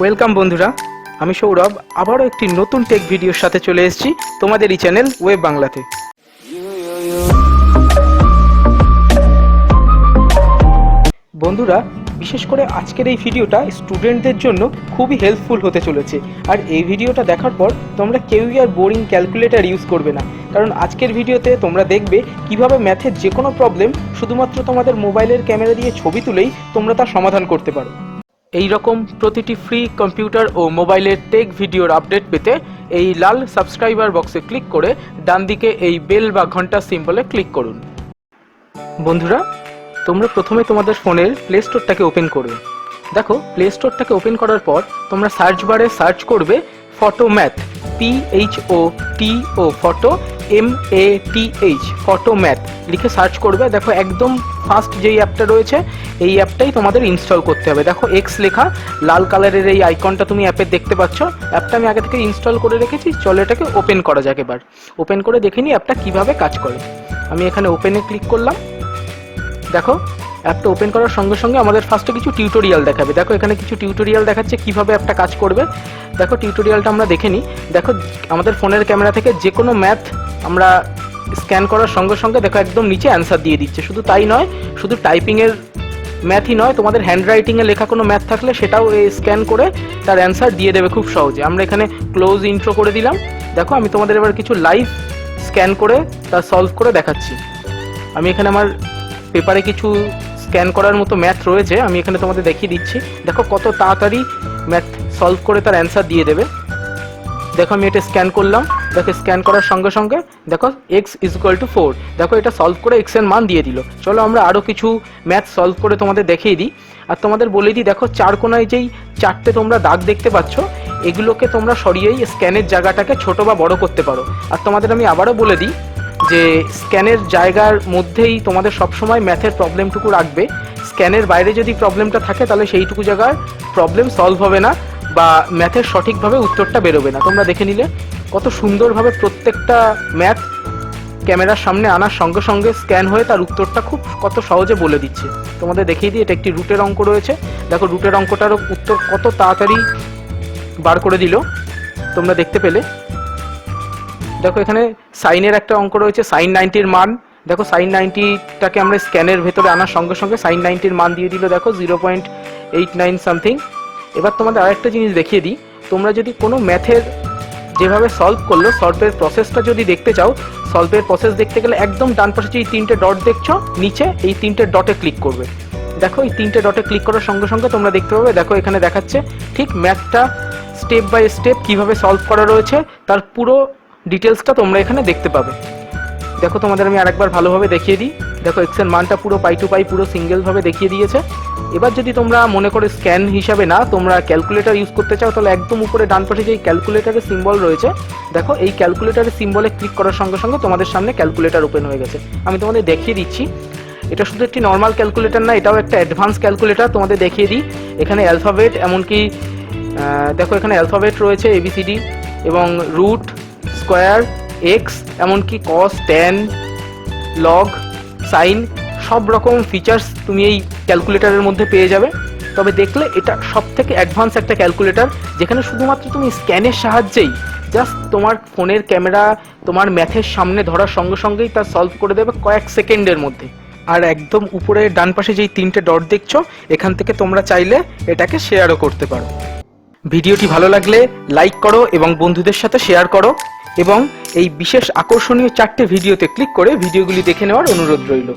Welcome বন্ধুরা, আমি সৌরভ, আবারও একটি নতুন টেক ভিডিওর সাথে চলে এসেছি তোমাদের এই চ্যানেল ওয়েব বাংলাতে বন্ধুরা, বিশেষ করে আজকের এই ভিডিওটা স্টুডেন্টদের জন্য খুবই হেল্পফুল হতে চলেছে। আর এই ভিডিওটা দেখার পর তোমরা কেউই আর বোরিং ক্যালকুলেটর ইউজ করবে না। কারণ আজকের ভিডিওতে তোমরা দেখবে কীভাবে ম্যাথের যে কোনো প্রবলেম শুধুমাত্র তোমাদের মোবাইলের ক্যামেরা দিয়ে ছবি তুলেই তোমরা তার সমাধান করতে পারো। এই রকম প্রতিটি ফ্রি কম্পিউটার ও মোবাইলের টেক ভিডিওর আপডেট পেতে এই লাল সাবস্ক্রাইবার বক্সে ক্লিক করে ডান দিকে এই বেল বা ঘণ্টা সিম্বলে ক্লিক করুন। বন্ধুরা, তোমরা প্রথমে তোমাদের ফোনের প্লে স্টোরটাকে ওপেন করবে দেখো প্লে স্টোরটাকে ওপেন করার পর তোমরা সার্চ বারে সার্চ করবে photo math P H O T O photo M A T H photo math লিখে সার্চ করবে। দেখো একদম ফার্স্ট যেই অ্যাপটা রয়েছে, এই অ্যাপটাই তোমাদের ইনস্টল করতে হবে। দেখো এক্স লেখা, লাল কালারের এই আইকনটা তুমি অ্যাপে দেখতে পাচ্ছ। অ্যাপটা আমি আগে থেকে ইনস্টল করে রেখেছি। চলো এটাকে ওপেন করা যাক এবার। ওপেন করে দেখে নিই অ্যাপটা কীভাবে কাজ করে। আমি এখানে ওপেনে ক্লিক করলাম। দেখো অ্যাপটা ওপেন করার সঙ্গে সঙ্গে আমাদের ফার্স্টে কিছু টিউটোরিয়াল দেখাবে। দেখো, এখানে কিছু টিউটোরিয়াল দেখাচ্ছে কীভাবে অ্যাপটা কাজ করবে। দেখো টিউটোরিয়ালটা আমরা দেখে নিই। দেখো, আমাদের ফোনের ক্যামেরা থেকে যে কোনো ম্যাথ আমরা স্ক্যান করার সঙ্গে সঙ্গে দেখো, একদম নিচে অ্যান্সার দিয়ে দিচ্ছে। শুধু তাই নয়, শুধু টাইপিংয়ের ম্যাথই নয়, তোমাদের হ্যান্ড রাইটিংয়ে লেখা কোনো ম্যাথ থাকলে সেটাও স্ক্যান করে তার অ্যান্সার দিয়ে দেবে খুব সহজে। আমরা এখানে ক্লোজ ইন্ট্রো করে দিলাম। দেখো, আমি তোমাদের এবার কিছু লাইভ স্ক্যান করে তা সলভ করে দেখাচ্ছি। আমি এখানে আমার পেপারে কিছু স্ক্যান করার মতো ম্যাথ রয়েছে, আমি এখানে তোমাদের দেখিয়ে দিচ্ছি। দেখো কত তাড়াতাড়ি ম্যাথ সলভ করে তার অ্যান্সার দিয়ে দেবে। দেখো আমি এটা স্ক্যান করলাম, দেখো স্ক্যান করার সঙ্গে সঙ্গে, দেখো X is equal to four দেখো এটা সলভ করে এক্সের মান দিয়ে দিল। চলো আমরা আরও কিছু ম্যাথ সলভ করে তোমাদের দেখিয়ে দিই। আর তোমাদের বলে দিই, দেখো চার কোনায় যেই চারটে তোমরা দাগ দেখতে পাচ্ছ, এগুলোকে তোমরা সরিয়েই স্ক্যানের জায়গাটাকে ছোট বা বড় করতে পারো। আর তোমাদের আমি আবারও বলে দিই যে স্ক্যানের জায়গার মধ্যেই তোমাদের সবসময় ম্যাথের প্রবলেমটুকু রাখবে। স্ক্যানের বাইরে যদি প্রবলেমটা থাকে, তাহলে সেইটুকু জায়গার প্রবলেম সলভ হবে না বা ম্যাথের সঠিকভাবে উত্তরটা বেরোবে না। তোমরা দেখে নিলে কত সুন্দরভাবে প্রত্যেকটা ম্যাথ ক্যামেরার সামনে আনার সঙ্গে সঙ্গে স্ক্যান হয়ে তার উত্তরটা খুব কত সহজে বলে দিচ্ছে। তোমাদের দেখিয়ে দিই, এটা একটি রুটের অঙ্ক রয়েছে। দেখো, রুটের অঙ্কটারও উত্তর কত তাড়াতাড়ি বার করে দিল। তোমরা দেখতে পেলে। দেখো এখানে সাইনের একটা অঙ্ক রয়েছে, সাইন নাইনটির মান। দেখো সাইন নাইনটিটাকে আমরা স্ক্যানের ভেতরে আনার সঙ্গে সঙ্গে সাইন নাইনটির মান দিয়ে দিল। দেখো zero point eight nine something. এবার তোমাদের আরেকটা জিনিস দেখিয়ে দিই। তোমরা যদি কোনো ম্যাথের যেভাবে সলভ করল সলভের প্রসেসটা যদি দেখতে চাও সলভের প্রসেস দেখতে গেলে একদম ডান পাশে যে এই তিনটে ডট দেখছ, নিচে এই তিনটে ডটে ক্লিক করবে। দেখো এই তিনটে ডটে ক্লিক করার সঙ্গে সঙ্গে তোমরা দেখতে পাবে, দেখো এখানে দেখাচ্ছে ঠিক ম্যাথটা স্টেপ বাই স্টেপ কীভাবে সলভ করা রয়েছে। তার পুরো ডিটেলসটা তোমরা এখানে দেখতে পাবে। দেখো তোমাদের আমি আরেকবার ভালোভাবে দেখিয়ে দিই। দেখো এক্সের মানটা পুরো পাই টু পাই পুরো সিঙ্গেল ভাবে দেখিয়ে দিয়েছে। এবার যদি তোমরা মনে করে স্ক্যান হিসাবে না তোমরা ক্যালকুলেটর ইউজ করতে চাও, তাহলে একদম উপরে ডান পাশে যে ক্যালকুলেটরের সিম্বল রয়েছে, দেখো এই ক্যালকুলেটরের সিম্বলে ক্লিক করার সঙ্গে সঙ্গে তোমাদের সামনে ক্যালকুলেটর ওপেন হয়ে গেছে। আমি তোমাদের দেখিয়ে দিচ্ছি। এটা শুধু একটি নর্মাল ক্যালকুলেটর না, এটাও একটা অ্যাডভান্স ক্যালকুলেটর তোমাদের দেখিয়ে দিই। এখানে অ্যালফাবেট এমনকি দেখো এখানে অ্যালফাবেট রয়েছে এবিসিডি এবং রুট স্কোয়ার, এক্স, এমনকি কস, টেন, লগ, সাইন, সব রকম ফিচার্স তুমি এই ক্যালকুলেটরের মধ্যে পেয়ে যাবে। তবে দেখলে এটা সব থেকে অ্যাডভান্স একটা ক্যালকুলেটর যেখানে শুধুমাত্র তুমি স্ক্যানের সাহায্যেই জাস্ট তোমার ফোনের ক্যামেরা তোমার ম্যাথের সামনে ধরার সঙ্গে সঙ্গেই তা সলভ করে দেবে কয়েক সেকেন্ডের মধ্যে। আর একদম উপরে ডান পাশে যেই তিনটে ডট দেখছ, এখান থেকে তোমরা চাইলে এটাকে শেয়ারও করতে পারো। ভিডিওটি ভালো লাগলে লাইক করো এবং বন্ধুদের সাথে শেয়ার করো। এবং এই বিশেষ আকর্ষণীয় চারটে ভিডিওতে ক্লিক করে ভিডিওগুলি দেখে নেওয়ার অনুরোধ রইল।